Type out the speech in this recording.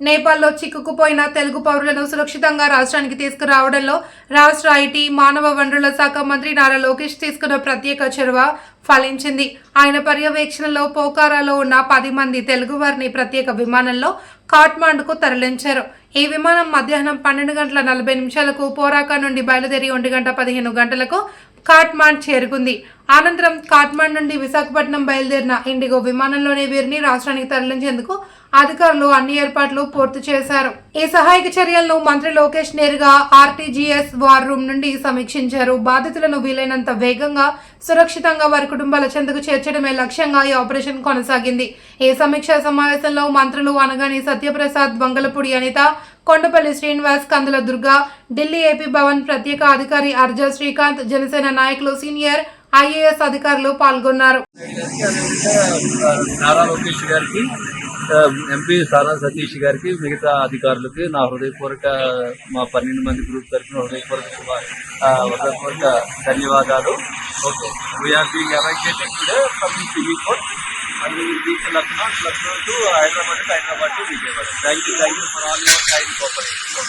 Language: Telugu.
నేపాల్లో చిక్కుకుపోయిన తెలుగు పౌరులను సురక్షితంగా రాష్ట్రానికి తీసుకురావడంలో రాష్ట్ర ఐటీ మానవ వనరుల శాఖ మంత్రి నారా లోకేష్ తీసుకున్న ప్రత్యేక చొరవ ఫలించింది. ఆయన పర్యవేక్షణలో పోకారాలో ఉన్న పది మంది తెలుగువారిని ప్రత్యేక విమానంలో కాట్మాండ్కు తరలించారు. ఈ విమానం మధ్యాహ్నం పన్నెండు గంటల నలభై నిమిషాలకు పోరాకా నుండి బయలుదేరి ఒంటి గంట పదిహేను గంటలకు కాట్మాండ్ చేరుకుంది. అనంతరం కాట్మాండ్ నుండి విశాఖపట్నం బయలుదేరిన ఇండిగో విమానంలోనే వీరిని రాష్ట్రానికి తరలించేందుకు అధికారులు అన్ని ఏర్పాట్లు పూర్తి చేశారు. ఈ సహాయక చర్యలను మంత్రి లోకేష్ నేరుగా ఆర్టీజీఎస్ వార్ రూమ్ నుండి సమీక్షించారు. బాధితులను వీలైనంత వేగంగా సురక్షితంగా వారి కుటుంబాల చెందుకు చేర్చడమే లక్ష్యంగా ఈ ఆపరేషన్ కొనసాగింది. ఈ సమీక్షా సమావేశంలో మంత్రులు అనగాని సత్యప్రసాద్ వంగలపూడి అనిత కొండపల్లి శ్రీనివాస్ కందుల దుర్గా ఢిల్లీ ఏపీ భవన్ ప్రత్యేక అధికారి అర్జా శ్రీకాంత్ జనసేన నాయకులు సీనియర్ ఐఏఎస్ అధికారులు పాల్గొన్నారు. నారా లోకేష్ గారికి ఎంపీ సారా సతీష్ గారికి మిగతా అధికారులకి నా హృదయపూర్వక మా పన్నెండు మంది గ్రూప్ తరఫున హృదయపూర్వక హృదయపూర్వక ధన్యవాదాలు. Okay. We're being evacuated today from సివికోట్ and reach Lucknow Lucknow to Hyderabad Hyderabad to Vijayawada thank you thank you for all your time cooperation